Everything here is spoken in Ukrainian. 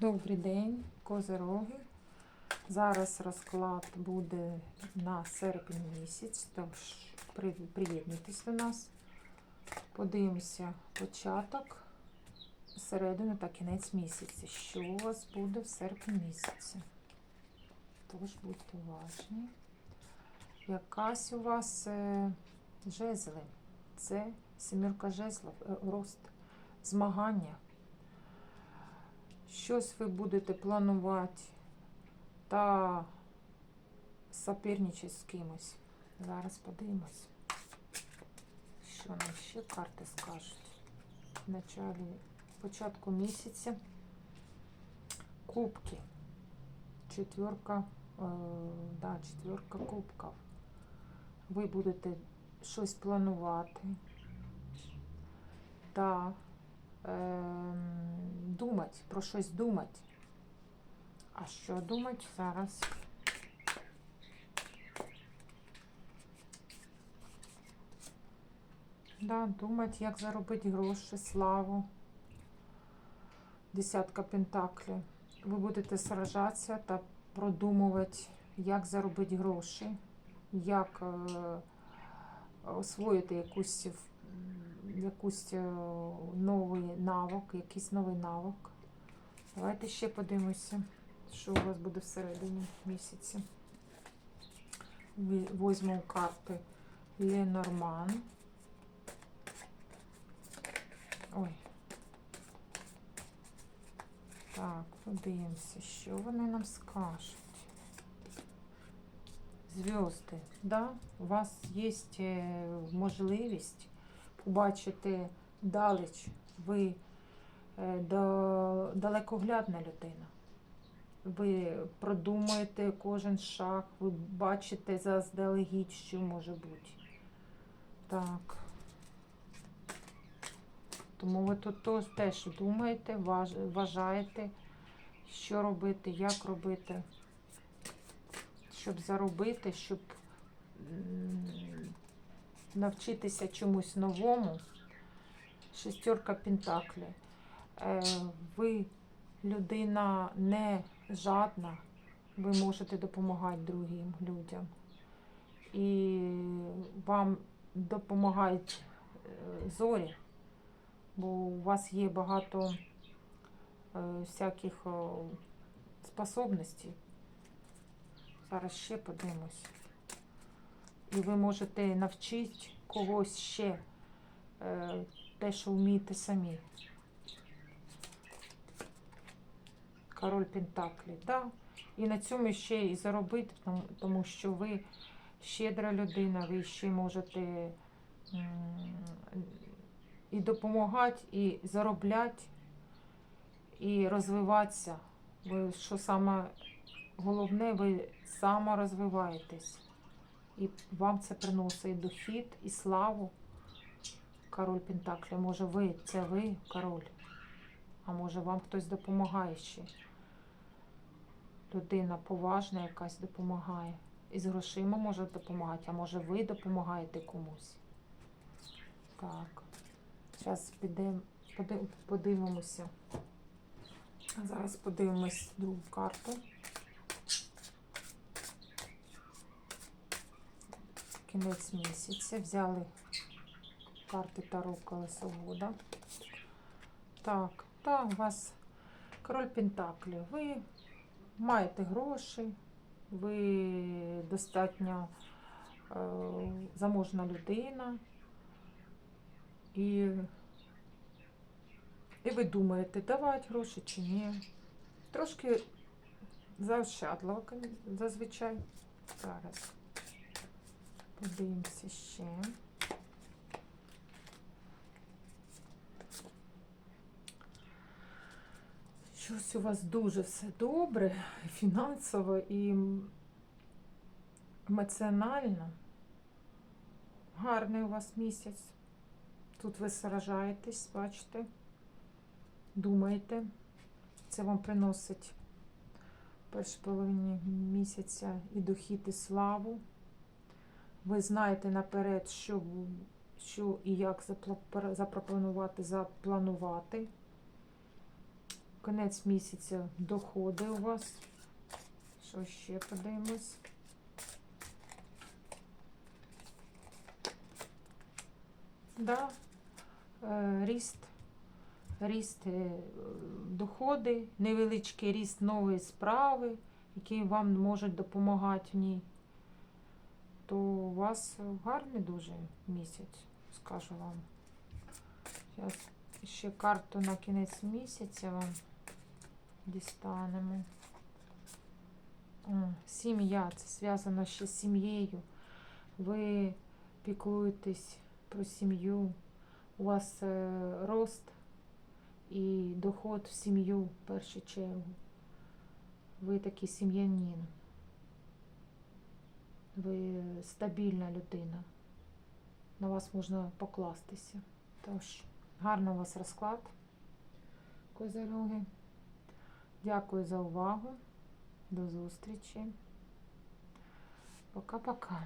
Добрий день, козироги. Зараз розклад буде на серпень місяць, тож приєднуйтесь до нас. Подивимося початок, середину та кінець місяця. Що у вас буде в серпні місяці? Тож будьте уважні. Якась у вас е, жезли. Це сімірка жезлів, е, рост, змагання. Щось ви будете планувати та соперничати з кимось. Зараз подивимось, що нам ще карти скажуть. В началі початку місяця. Кубки. Четверка, е, да, четверка кубків. Ви будете щось планувати та ем, думати, про щось думати. А що думати зараз? Да, думати, як заробити гроші, славу. Десятка пентаклів. Ви будете сражатися та продумувати, як заробити гроші, як е, освоїти якусь, якусь е, новий навик, якийсь новий навик. Давайте ще подивимося, що у вас буде всередині місяці. Візьмемо карти Ленорман. Ой. Так, подивимося, що вони нам скажуть. Зв'язки, да? У вас є е, можливість побачити далеч. Ви е, да- далекоглядна людина. Ви продумуєте кожен шаг, ви бачите заздалегідь, що може бути. Так. Тому ви тут теж думаєте, важ- вважаєте, що робити, як робити, щоб заробити, щоб навчитися чомусь новому. Шестерка Пентаклі. Е, Ви людина не жадна, ви можете допомагати другим людям. І вам допомагають е, зорі, бо у вас є багато е, всяких способностей. Зараз ще подивимось. І ви можете навчити когось ще те, що вмієте самі. Король Пентаклі, да. І на цьому ще і заробити, тому, що ви щедра людина, ви ще можете і допомагати, і заробляти, і розвиватися. Ви що саме головне, ви саморозвиваєтесь. І вам це приносить дохід, і славу. Король Пентаклі. Може ви, це ви, король. А може вам хтось допомагає ще. Людина поважна якась допомагає. І з грошима може допомагати, а може ви допомагаєте комусь. Так. Зараз підемо, подивимося. Зараз подивимось другу карту. Кінець місяця. Взяли карти Таро Колесовода. Так, так, у вас король Пентаклі. Ви маєте гроші, ви достатньо е, заможна людина. І, і ви думаєте, давати гроші чи ні. Трошки заощадливо зазвичай. Зараз подивимося ще. Щось у вас дуже все добре, фінансово і емоціонально. Гарний у вас місяць. Тут ви сражаєтесь, бачите, думаєте. Це вам приносить в першій половині місяця і дохід, і славу. Ви знаєте наперед, що, що і як запропонувати, запланувати. Кінець місяця доходи у вас. Що ще подивимось? Да, е, ріст, ріст е, доходи, невеличкий ріст нової справи, які вам можуть допомагати в ній. То у вас гарний дуже місяць, скажу вам. Зараз ще карту на кінець місяця вам дістанемо. Сім'я, це зв'язано ще з сім'єю. Ви піклуєтесь про сім'ю. У вас е, рост і доход в сім'ю в першу чергу. Ви такий сім'янин. Ви стабільна людина. На вас можна покластися. Тож, гарний у вас розклад, козороги. Дякую за увагу. До зустрічі. Пока-пока.